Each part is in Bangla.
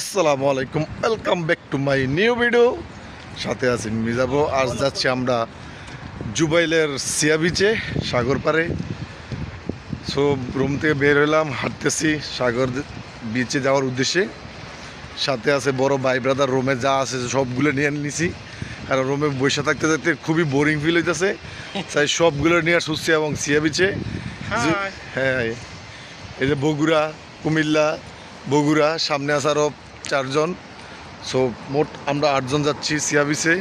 আসসালামু আলাইকুম। Welcome back to my new video সাথে আছি মিজাবো। আজ যাচ্ছি আমরা জুবাইলের সিয়া বিচে সাগর পারে সো রুম থেকে বের হলাম হাঁটতেছি সাগর বিচে যাওয়ার উদ্দেশ্যে। সাথে আছে বড় ভাই ব্রাদার রুমে যা আছে সবগুলো নিয়ে নিছি। কারণ রুমে বসে থাকতে থাকতে খুবই বোরিং ফিল হইতেছে। তাই সবগুলো নিয়ে আসছি এবং সিয়া বিচে হ্যাঁ এই যে বগুড়া কুমিল্লা বগুড়া সামনে আছে আরও চারজন। সো মোট আমরা আটজন যাচ্ছি সিয়া বিচে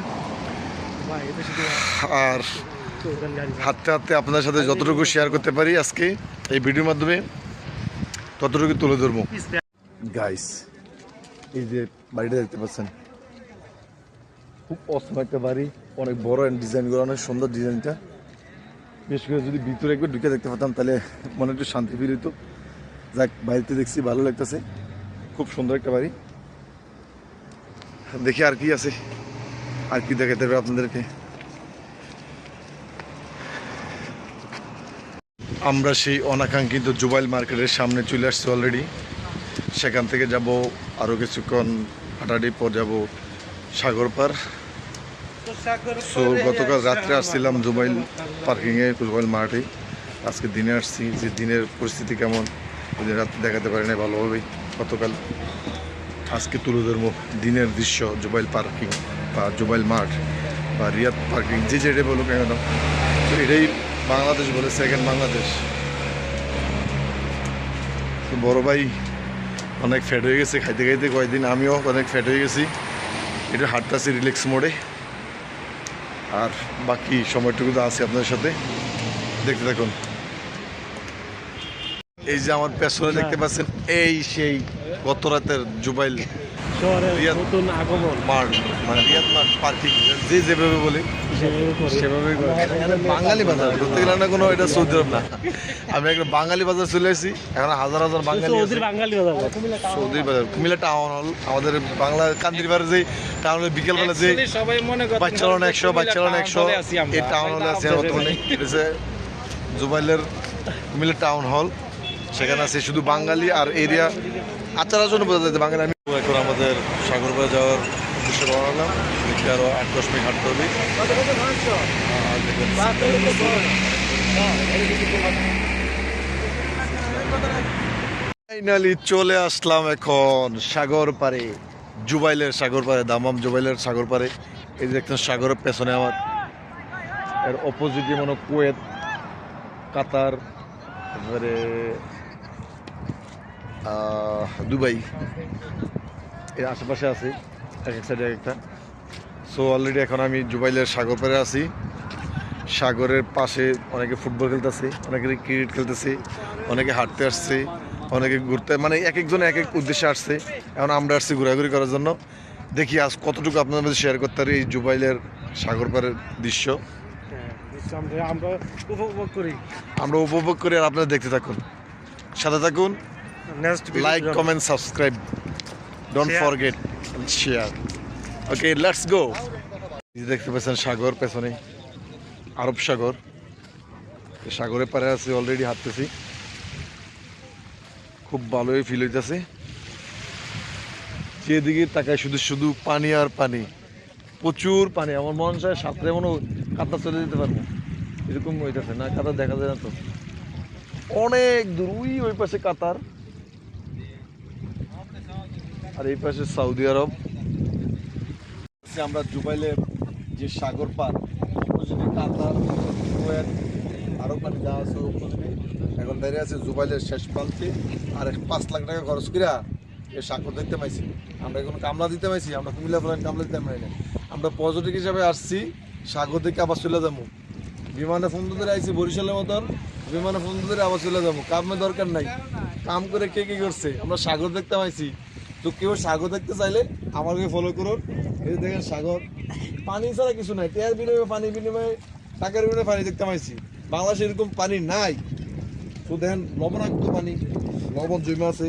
আর হাঁটতে হাঁটতে আপনার সাথে যতটুকু শেয়ার করতে পারি আজকে এই ভিডিওর মাধ্যমে, ততটুকু তুলে ধরবো। গাইস এই যে বাড়িটা দেখতে পাচ্ছেন, খুব অসম একটা বাড়ি, অনেক বড় ডিজাইন করা, অনেক সুন্দর ডিজাইনটা বিশেষ করে যদি ভিতরে একবার ঢুকে দেখতে পারতাম তাহলে মনে একটু শান্তি ফিল হতো যাক, বাড়িতে দেখছি, ভালো লাগতেছে। খুব সুন্দর একটা বাড়ি। দেখি আর কি আছে। আর কি দেখাতে হবে আপনাদেরকে। আমরা সেই অনাকাঙ্ক্ষিত জুবাইল মার্কেটের সামনে চলে আসছি অলরেডি সেখান থেকে যাব আরও কিছুক্ষণ হাঁটাহাঁটি পর যাব সাগর পার সো গতকাল রাত্রে আসছিলাম জুবাইল পার্কিংয়ে জুবাইল মার্টে আজকে দিনে আসছি, যে দিনের পরিস্থিতি কেমন রাত্রে দেখাতে পারি না ভালোভাবেই। গতকাল আজকে তুলে ধরবো দিনের দৃশ্য, জুবাইল পার্কিং বা জুবাইল মাঠ বা রিয়াদ পার্কিং, যে যেটাই বলুক কেন। তো এটাই বাংলাদেশ বলে সেকেন্ড বাংলাদেশ। তো বড় ভাই অনেক ফ্যাট হয়ে গেছে, খাইতে খাইতে কয়েকদিন আমিও অনেক ফ্যাট হয়ে গেছি। একটু হাঁটতেছি রিল্যাক্স মোডে আর বাকি সময়টুকু তো আছে আপনাদের সাথে। দেখতে থাকুন। এই যে আমার পেছনে দেখতে পাচ্ছেন এই সেই গত রাতের জুবাইল শহরের রিয়াদ- নতুন আগমন। মার্ট মানে রিয়াদ মার্ট পার্কিং যে যেভাবে বলি সেভাবে বাঙালি বাজার ধরতে গেলে না কোনো এটা সৌদি আরব না। আমি একটা বাঙালি বাজার চলে এসেছি এখন হাজার হাজার বাঙালি বাঙালি বাজার সৌদি বাজার কুমিল্লা টাউন হল আমাদের বাংলা কান্দির বাজারে যে টাউন হলে বিকেলবেলা যে বাচ্চালন একশো বাচ্চালন একশো এই টাউন হলে আছে বর্তমানে। জুবাইলের কুমিল্লা টাউন হল সেখানে আছে শুধু বাঙালি আর এরিয়া। আচার আচরণ বোঝা যায় বাঙালি আমি এখন আমাদের সাগরপাড়া যাওয়ার উদ্দেশ্যে রওনা হলাম দেখি আরও আট দশ মিনিট হাঁটতে হবে। ফাইনালি চলে আসলাম এখন সাগর পারে জুবাইলের সাগর পারে দামাম জুবাইলের সাগর পারে এই দেখছেন সাগরের পেছনে আমার এর অপোজিটে মনে কুয়েত কাতার আহ, দুবাই। এর আশেপাশে আছে এক এক সাইডে এক একটা সো অলরেডি এখন আমি জুবাইলের সাগর পারে আছি। সাগরের পাশে অনেকে ফুটবল খেলতেছে অনেকে ক্রিকেট খেলতেছে অনেকে হাঁটতে আসছে অনেকে ঘুরতে মানে এক একজন এক এক উদ্দেশ্যে আসছে। এখন আমরা আসছি ঘোরাঘুরি করার জন্য। দেখি আজ কতটুকু আপনাদের মধ্যে শেয়ার করতে পারি এই জুবাইলের সাগর পাড়ের দৃশ্য। আমরা উপভোগ করি। আমরা উপভোগ করে আর আপনারা দেখতে থাকুন। সাথে থাকুন। Next like comment subscribe don't Share. Forget share okay let's go দেখতে পাচ্ছেন সাগর পেছনে আরব সাগর। এই সাগরের পারে আছে অলরেডি হাঁটতেছি। খুব ভালোই ফিল হইতেছে। যেদিকে তাকায় শুধু শুধু পানি আর পানি। প্রচুর পানি আমার মন চায় সাঁতরে মনে হয় চলে যেতে পারব। এরকম হইতেছে না কাতা দেখা যায় না তো। অনেক দূর ওই ওই পাশে কাতার। আর এই পাশে সৌদি আরব। আমরা জুবাইলের যে সাগর পার অপোজিটে কাতার, কুয়েত আরও পানি যা আছে অপোজিটে এখন দাঁড়িয়ে আছে জুবাইলের শেষ প্রান্তে আর পাঁচ লাখ টাকা খরচ করিয়া এই সাগর দেখতে পাইছি। আমরা এখন কামলা দিতে পাইছি, আমরা কুমিল্লা ফেলেন কামলা দিতে পারি না আমরা পর্যটক হিসাবে আসছি, সাগর দেখে আবার চলে যাব। বিমানে ফোন ধরে আইছি বরিশালের মতন, বিমানে ফোন ধরে আবার চলে যাব। কামের দরকার নাই। কাম করে কে কি করছে? আমরা সাগর দেখতে পাইছি। তো কেউ সাগর দেখতে চাইলে আমাকে ফলো করুন। এই দেখেন সাগর। পানি ছাড়া কিছু নাই। টেয়ার বিনিময়ে পানি বিনিময়ে টাকার বিনিময়ে পানি দেখতে পাইছি। বাংলাদেশে এরকম পানি নাই। তো দেখেন, লবণাক্ত পানি। লবণ জমে আছে।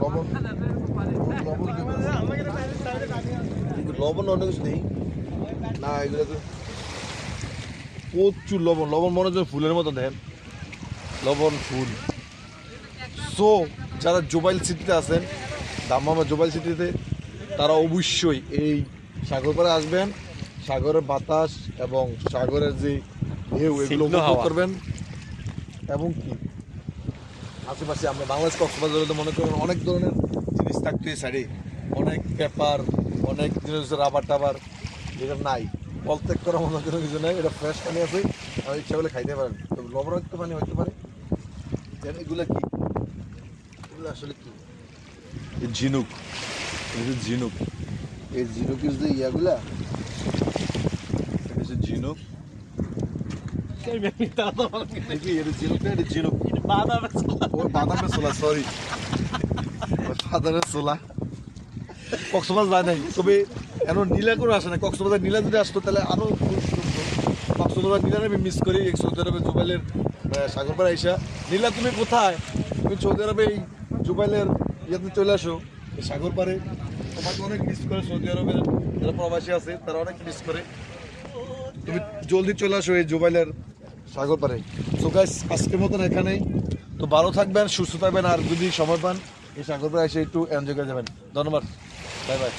লবণ। লবণ লবণ অন্য কিছু নেই। না, এগুলো তো প্রচুর লবণ। লবণ মনে হচ্ছে ফুলের মতো দেন লবণ ফুল। সো যারা জোবাইল সিটিতে আছেন দাম্মামা জুবাইল সিটিতে। তারা অবশ্যই এই সাগর পাড়ে আসবেন। সাগরের বাতাস এবং সাগরের যে ঢেউ এগুলো উপভোগ করবেন। এবং কি? আশেপাশে আমরা বাংলাদেশ কক্সবাজারে মনে করেন অনেক ধরনের জিনিস থাকতে সারি। অনেক পেপার অনেক জিনিস রাবার টাবার যেটা নাই। প্রত্যেক করা মতো কোনো কিছু নাই এটা ফ্রেশ পানি আছে। আর ইচ্ছা করলে খাইতে পারেন। তবে লবণাক্ত পানি হইতে পারে। এগুলো কি? এগুলো আসলে কি? ঝিনুক। এই ঝিনুক। এই ঝিনুকের যে ইয়াগুলা? এটা ঝিনুক। যায় নাই। তবে এখন নীলা করে আসে না কক্সবাজার নীলা যদি আসতো তাহলে আরও খুব সুন্দর। কক্সবাজার নীলা আমি মিস করি এই সৌদি আরবে জুবাইলের সাগরপাড়া আইসা। নীলা তুমি কোথায়? তুমি সৌদি আরবে এই জুবাইলের ইয়েতে চলে আসো। সাগর পারে তোমাকে অনেক মিস করে সৌদি আরবের যারা প্রবাসী আছে, তারা অনেক মিস করে। তুমি জলদি চলে আসো এই জুবাইলের সাগর পারে তো গাছ আজকের মতন এখানেই। তো ভালো থাকবেন, সুস্থ থাকবেন, আর যদি সময় পান, এই সাগর পারে এসে একটু এনজয় করে যাবেন। ধন্যবাদ। Bye bye